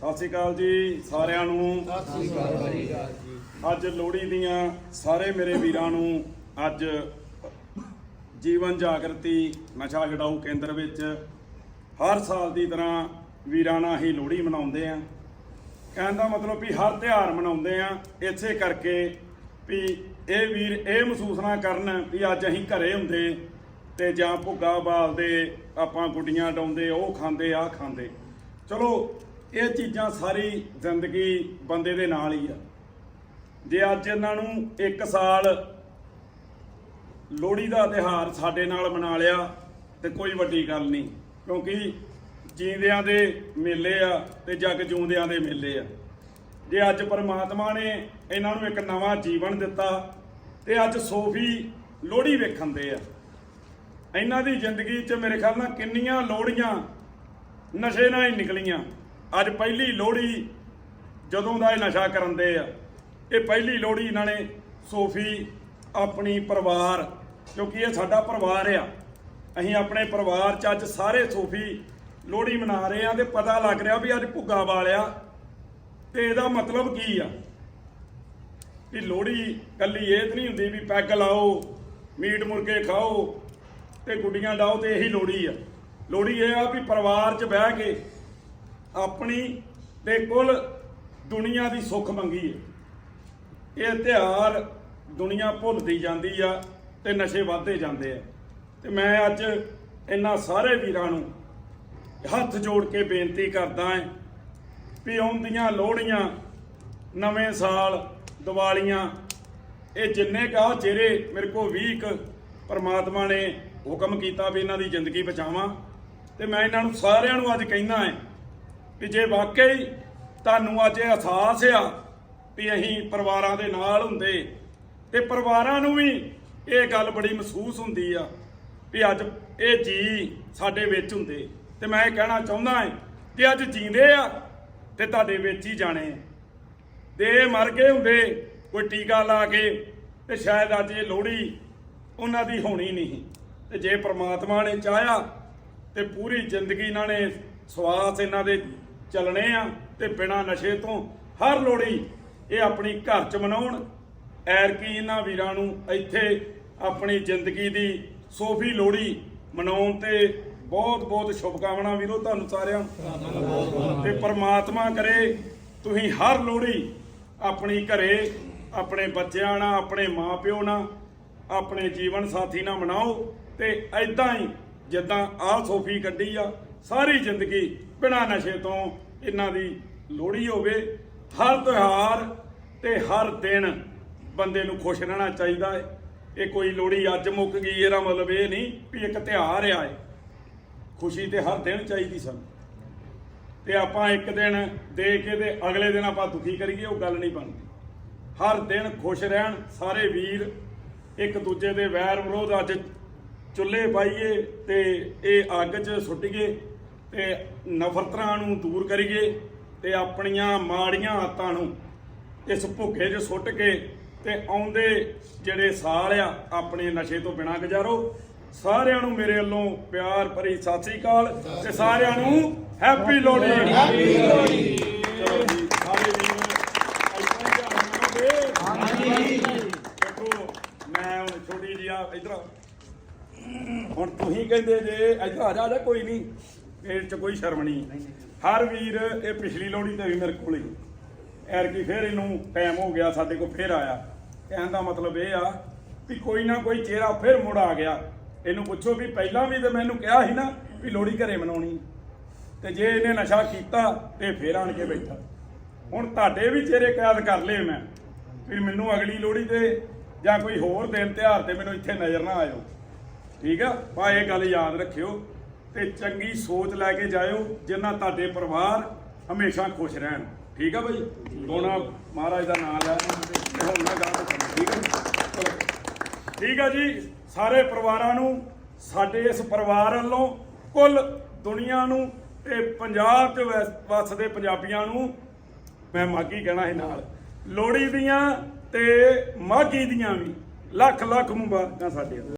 ਸਤਿ ਸ਼੍ਰੀ ਅਕਾਲ ਜੀ ਸਾਰਿਆਂ ਨੂੰ। ਸਤਿ ਸ਼੍ਰੀ ਅਕਾਲ ਅੱਜ ਲੋਹੜੀ ਦੀਆਂ ਸਾਰੇ ਮੇਰੇ ਵੀਰਾਂ ਨੂੰ ਅੱਜ ਜੀਵਨ ਜਾਗਰਤੀ ਨਸ਼ਾ ਛਡਾਊ ਕੇਂਦਰ ਵਿੱਚ ਹਰ ਸਾਲ ਦੀ ਤਰ੍ਹਾਂ ਵੀਰਾਂ ਨਾਲ ਹੀ ਲੋਹੜੀ ਮਨਾਉਂਦੇ ਆ ਕਹਿੰਦਾ ਮਤਲਬ ਵੀ ਹਰ ਤਿਉਹਾਰ ਮਨਾਉਂਦੇ ਆ ਇਸੇ ਕਰਕੇ ਵੀ ਇਹ ਵੀਰ ਇਹ ਮਹਿਸੂਸ ਨਾ ਕਰਨ ਵੀ ਅੱਜ ਅਸੀਂ ਘਰੇ ਹੁੰਦੇ ਤੇ ਜਾਂ ਭੁੱਗਾ ਬਾਲਦੇ, ਆਪਾਂ ਗੁੱਡੀਆਂ ਡਾਉਂਦੇ, ਉਹ ਖਾਂਦੇ ਆ ਖਾਂਦੇ। ਚਲੋ ਇਹ ਚੀਜ਼ਾਂ ਸਾਰੀ ਜ਼ਿੰਦਗੀ ਬੰਦੇ ਦੇ ਨਾਲ ਹੀ ਆ। ਜੇ ਅੱਜ ਇਹਨਾਂ ਨੂੰ ਇੱਕ ਸਾਲ ਲੋਹੜੀ ਦਾ ਤਿਹਾਰ ਸਾਡੇ ਨਾਲ ਮਨਾ ਲਿਆ, ਤੇ ਕੋਈ ਵੱਡੀ ਗੱਲ ਨਹੀਂ, ਕਿਉਂਕਿ ਜੀਂਦਿਆਂ ਦੇ ਮੇਲੇ ਆ ਤੇ ਜਗ ਜੂੰਦਿਆਂ ਦੇ ਮੇਲੇ ਆ। ਜੇ ਅੱਜ ਪਰਮਾਤਮਾ ਨੇ ਇਹਨਾਂ ਨੂੰ ਇੱਕ ਨਵਾਂ ਜੀਵਨ ਦਿੱਤਾ, ਤੇ ਅੱਜ ਸੋਫੀ ਲੋਹੜੀ ਵੇਖਣ ਦੇ ਆ। ਇਹਨਾਂ ਦੀ ਜ਼ਿੰਦਗੀ 'ਚ ਮੇਰੇ ਖਿਆਲ ਨਾਲ ਕਿੰਨੀਆਂ ਲੋਹੜੀਆਂ ਨਸ਼ੇ ਨਾਲ ਹੀ ਨਿਕਲੀਆਂ। ਅੱਜ ਪਹਿਲੀ ਲੋਹੜੀ ਜਦੋਂ ਦਾ ਇਹ ਨਸ਼ਾ ਕਰਨ ਦੇ ਆ, ਇਹ ਪਹਿਲੀ ਲੋਹੜੀ ਇਹਨਾਂ ਨੇ ਸੋਫੀ, ਆਪਣੀ ਪਰਿਵਾਰ, ਕਿਉਂਕਿ ਇਹ ਸਾਡਾ ਪਰਿਵਾਰ ਆ। ਅਸੀਂ ਆਪਣੇ ਪਰਿਵਾਰ 'ਚ ਅੱਜ ਸਾਰੇ ਸੋਫੀ ਲੋਹੜੀ ਮਨਾ ਰਹੇ ਆ ਤੇ ਪਤਾ ਲੱਗ ਰਿਹਾ ਵੀ ਅੱਜ ਭੁੱਗਾ ਵਾਲਿਆ। ਤੇ ਇਹਦਾ ਮਤਲਬ ਕੀ ਆ? ਵੀ ਲੋਹੜੀ ਕੱਲੀ ਇਹ ਤਾਂ ਨਹੀਂ ਹੁੰਦੀ ਵੀ ਪੈਗ ਲਾਓ, ਮੀਟ ਮੁਰਗੇ ਖਾਓ ਤੇ ਗੁੱਡੀਆਂ ਡਾਓ ਤੇ ਇਹੀ ਲੋਹੜੀ ਆ। ਲੋਹੜੀ ਇਹ ਆ ਵੀ ਪਰਿਵਾਰ 'ਚ ਬਹਿ ਕੇ ਆਪਣੀ ਤੇ ਕੁੱਲ ਦੁਨੀਆ ਦੀ ਸੁੱਖ ਮੰਗੀ ਹੈ। ਇਹ ਤਿਉਹਾਰ ਦੁਨੀਆ ਭੁੱਲਦੀ ਜਾਂਦੀ ਆ ਤੇ ਨਸ਼ੇ ਵੱਧਦੇ ਜਾਂਦੇ ਆ। ਤੇ ਮੈਂ ਅੱਜ ਇਹਨਾਂ ਸਾਰੇ ਵੀਰਾਂ ਨੂੰ ਹੱਥ ਜੋੜ ਕੇ ਬੇਨਤੀ ਕਰਦਾ ਹਾਂ ਵੀ ਆਉਂਦੀਆਂ ਲੋਹੜੀਆਂ, ਨਵੇਂ ਸਾਲ, ਦੀਵਾਲੀਆਂ, ਇਹ ਜਿੰਨੇ ਕਾ ਚਿਹਰੇ ਮੇਰੇ ਕੋ 20 ਕ ਪਰਮਾਤਮਾ ਨੇ ਹੁਕਮ ਕੀਤਾ ਵੀ ਇਹਨਾਂ ਦੀ ਜ਼ਿੰਦਗੀ ਬਚਾਵਾਂ। ਤੇ ਮੈਂ ਇਹਨਾਂ ਨੂੰ ਸਾਰਿਆਂ ਨੂੰ ਅੱਜ ਕਹਿੰਦਾ ਹੈ ਵੀ ਜੇ ਵਾਕਈ ਤੁਹਾਨੂੰ ਅੱਜ ਇਹ ਅਹਿਸਾਸ ਆ ਵੀ ਅਸੀਂ ਪਰਿਵਾਰਾਂ ਦੇ ਨਾਲ ਹੁੰਦੇ ਤੇ ਪਰਿਵਾਰਾਂ ਨੂੰ ਵੀ ਇਹ ਗੱਲ ਬੜੀ ਮਹਿਸੂਸ ਹੁੰਦੀ ਆ ਵੀ ਅੱਜ ਇਹ ਜੀ ਸਾਡੇ ਵਿੱਚ ਹੁੰਦੇ। ਤੇ ਮੈਂ ਇਹ ਕਹਿਣਾ ਚਾਹੁੰਦਾ ਹਾਂ ਕਿ ਅੱਜ ਜੀਂਦੇ ਆ ਤੇ ਤੁਹਾਡੇ ਵਿੱਚ ਹੀ ਜਾਣੇ ਆ। ਤੇ ਮਰ ਗਏ ਹੁੰਦੇ, ਕੋਈ ਟੀਕਾ ਲਾ ਕੇ ਤੇ ਸ਼ਾਇਦ ਅੱਜ ਇਹ ਲੋਹੜੀ ਉਹਨਾਂ ਦੀ ਹੋਣੀ ਨਹੀਂ। ਤੇ ਜੇ ਪ੍ਰਮਾਤਮਾ ਨੇ ਚਾਹਿਆ ਤੇ ਪੂਰੀ ਜ਼ਿੰਦਗੀ ਇਹਨਾਂ ਨੇ ਸਵਾਸ ਇਹਨਾਂ ਦੇ ਚੱਲਣੇ ਆ ਤੇ ਬਿਨਾ ਨਸ਼ੇ ਤੋਂ ਹਰ ਲੋਹੜੀ ਇਹ ਆਪਣੀ ਘਰ ਚ ਮਨਾਉਣ। ਐਰ ਕੀ ਇਹਨਾਂ ਵੀਰਾਂ ਨੂੰ ਇੱਥੇ ਆਪਣੀ ਜ਼ਿੰਦਗੀ ਦੀ ਸੋਫੀ ਲੋਹੜੀ ਮਨਾਉਣ ਤੇ ਬਹੁਤ ਬਹੁਤ ਸ਼ੁਭਕਾਮਨਾ ਵੀਰੋ ਤੁਹਾਨੂੰ ਸਾਰਿਆਂ ਨੂੰ। ਤੇ ਪ੍ਰਮਾਤਮਾ ਕਰੇ ਤੁਸੀਂ ਹਰ ਲੋਹੜੀ ਆਪਣੀ ਘਰੇ, ਆਪਣੇ ਬੱਚਿਆਂ ਨਾਲ, ਆਪਣੇ ਮਾਪਿਓ ਨਾਲ, ਆਪਣੇ ਜੀਵਨ ਸਾਥੀ ਨਾਲ ਮਨਾਓ ਤੇ ਐਦਾਂ ਹੀ ਜਿੱਦਾਂ ਆਹ ਸੋਫੀ ਕੱਢੀ ਆ ਸਾਰੀ ਜ਼ਿੰਦਗੀ ਬਿਨਾਂ ਨਸ਼ੇ ਤੋਂ ਇਹਨਾਂ ਦੀ ਲੋਹੜੀ ਹੋਵੇ, ਹਰ ਤਿਉਹਾਰ ਤੇ ਹਰ ਦਿਨ ਬੰਦੇ ਨੂੰ ਖੁਸ਼ ਰਹਿਣਾ ਚਾਹੀਦਾ ਹੈ। ਇਹ ਕੋਈ ਲੋਹੜੀ ਅੱਜ ਮੁੱਕ ਗਈ, ਇਹਦਾ ਮਤਲਬ ਇਹ ਨਹੀਂ ਵੀ ਇੱਕ ਤਿਉਹਾਰ ਆ ਇਹ। ਖੁਸ਼ੀ ਤੇ ਹਰ ਦਿਨ ਚਾਹੀਦੀ ਸਾਨੂੰ। ਤੇ ਆਪਾਂ ਇੱਕ ਦਿਨ ਦੇ ਕੇ ਤੇ ਅਗਲੇ ਦਿਨ ਆਪਾਂ ਦੁਖੀ ਕਰੀਏ, ਉਹ ਗੱਲ ਨਹੀਂ ਬਣਦੀ। ਹਰ ਦਿਨ ਖੁਸ਼ ਰਹਿਣ ਸਾਰੇ ਵੀਰ ਇੱਕ ਦੂਜੇ ਦੇ ਵੈਰ ਵਿਰੋਧ ਅੱਜ ਚੁੱਲ੍ਹੇ ਪਾਈਏ ਤੇ ਇਹ ਅੱਗ 'ਚ ਸੁੱਟੀਏ ਤੇ ਨਫ਼ਰਤਾਂ ਨੂੰ ਦੂਰ ਕਰੀਏ ਤੇ ਆਪਣੀਆਂ ਮਾੜੀਆਂ ਆਦਤਾਂ ਨੂੰ ਇਸ ਭੁੱਖੇ 'ਚ ਸੁੱਟ ਕੇ ਤੇ ਆਉਂਦੇ ਜਿਹੜੇ ਸਾਲ ਆ ਆਪਣੇ ਨਸ਼ੇ ਤੋਂ ਬਿਨਾਂ ਗੁਜ਼ਾਰੋ। ਸਾਰਿਆਂ ਨੂੰ ਮੇਰੇ ਵੱਲੋਂ ਪਿਆਰ ਭਰੀ ਸਤਿ ਸ੍ਰੀ ਅਕਾਲ ਤੇ ਸਾਰਿਆਂ ਨੂੰ ਹੈਪੀ ਲੋਹੜੀ। ਹੈਪੀ ਲੋਹੜੀ। ਚਲੋ ਜੀ ਸਾਰੇ ਵੀਰ ਇੱਦਾਂ ਹੀ ਧਿਆਨ ਰੱਖੋਗੇ ਹਾਂਜੀ। ਦੇਖੋ ਮੈਂ ਹੁਣ ਛੋਟੀ ਜੀ ਆ ਇਧਰ ਹੁਣ ਤੁਸੀਂ ਕਹਿੰਦੇ ਜੇ ਇੱਧਰ ਆ ਜਾ ਆ ਜਾ ਕੋਈ ਨਹੀਂ। ਇਹ ਚ ਕੋਈ ਸ਼ਰਮ ਨਹੀਂ। ਹਰ ਵੀਰ ਇਹ ਪਿਛਲੀ ਲੋਹੜੀ ਤੇ ਵੀ ਮੇਰੇ ਕੋਲ ਹੀ। ਐਰ ਕੀ ਫਿਰ ਇਹਨੂੰ ਟਾਈਮ ਹੋ ਗਿਆ, ਸਾਡੇ ਕੋਲ ਫਿਰ ਆਇਆ। ਕਹਿਣ ਦਾ ਮਤਲਬ ਇਹ ਆ ਵੀ ਕੋਈ ਨਾ ਕੋਈ ਚਿਹਰਾ ਫਿਰ ਮੁੜ ਆ ਗਿਆ। ਇਹਨੂੰ ਪੁੱਛੋ ਵੀ ਪਹਿਲਾਂ ਵੀ ਤੇ ਮੈਨੂੰ ਕਿਹਾ ਸੀ ਨਾ ਵੀ ਲੋਹੜੀ ਘਰੇ ਮਨਾਉਣੀ। ਤੇ ਜੇ ਇਹਨੇ ਨਸ਼ਾ ਕੀਤਾ ਤੇ ਫੇਰ ਆਣ ਕੇ ਬੈਠਾ। ਹੁਣ ਤੁਹਾਡੇ ਵੀ ਚਿਹਰੇ ਕੈਦ ਕਰ ਲਏ ਮੈਂ। ਵੀ ਮੈਨੂੰ ਅਗਲੀ ਲੋਹੜੀ ਤੇ ਜਾਂ ਕੋਈ ਹੋਰ ਦਿਨ ਤਿਉਹਾਰ ਤੇ ਮੈਨੂੰ ਇੱਥੇ ਨਜ਼ਰ ਨਾ ਆਇਓ। ਠੀਕ ਆ? ਪਾ ਇਹ ਗੱਲ ਯਾਦ ਰੱਖਿਓ। ਤੇ ਚੰਗੀ ਸੋਚ ਲੈ ਕੇ ਜਾਇਓ, ਜਿੰਨਾ ਤੁਹਾਡੇ ਪਰਿਵਾਰ ਹਮੇਸ਼ਾ ਖੁਸ਼ ਰਹਿਣ। ਠੀਕ ਆ ਬਾਈ? ਦੋਣਾ ਮਹਾਰਾਜ ਦਾ ਨਾਮ ਲੈ ਹੁਣ ਮੈਂ ਗੱਲ ਠੀਕ ਆ ਠੀਕ ਆ ਜੀ, ਸਾਰੇ ਪਰਿਵਾਰਾਂ ਨੂੰ, ਸਾਡੇ ਇਸ ਪਰਿਵਾਰ ਵੱਲੋਂ ਕੁੱਲ ਦੁਨੀਆ ਨੂੰ ਤੇ ਪੰਜਾਬ 'ਚ ਵਸ- ਵੱਸਦੇ ਪੰਜਾਬੀਆਂ ਨੂੰ, ਮੈਂ ਮਾਗੀ ਕਹਿਣਾ ਹੈ ਨਾਲ, ਲੋਹੜੀ ਦੀਆਂ ਤੇ ਮਾਗੀ ਦੀਆਂ ਵੀ ਲੱਖ ਲੱਖ ਮੁਬਾਰਕਾਂ ਸਾਡੇ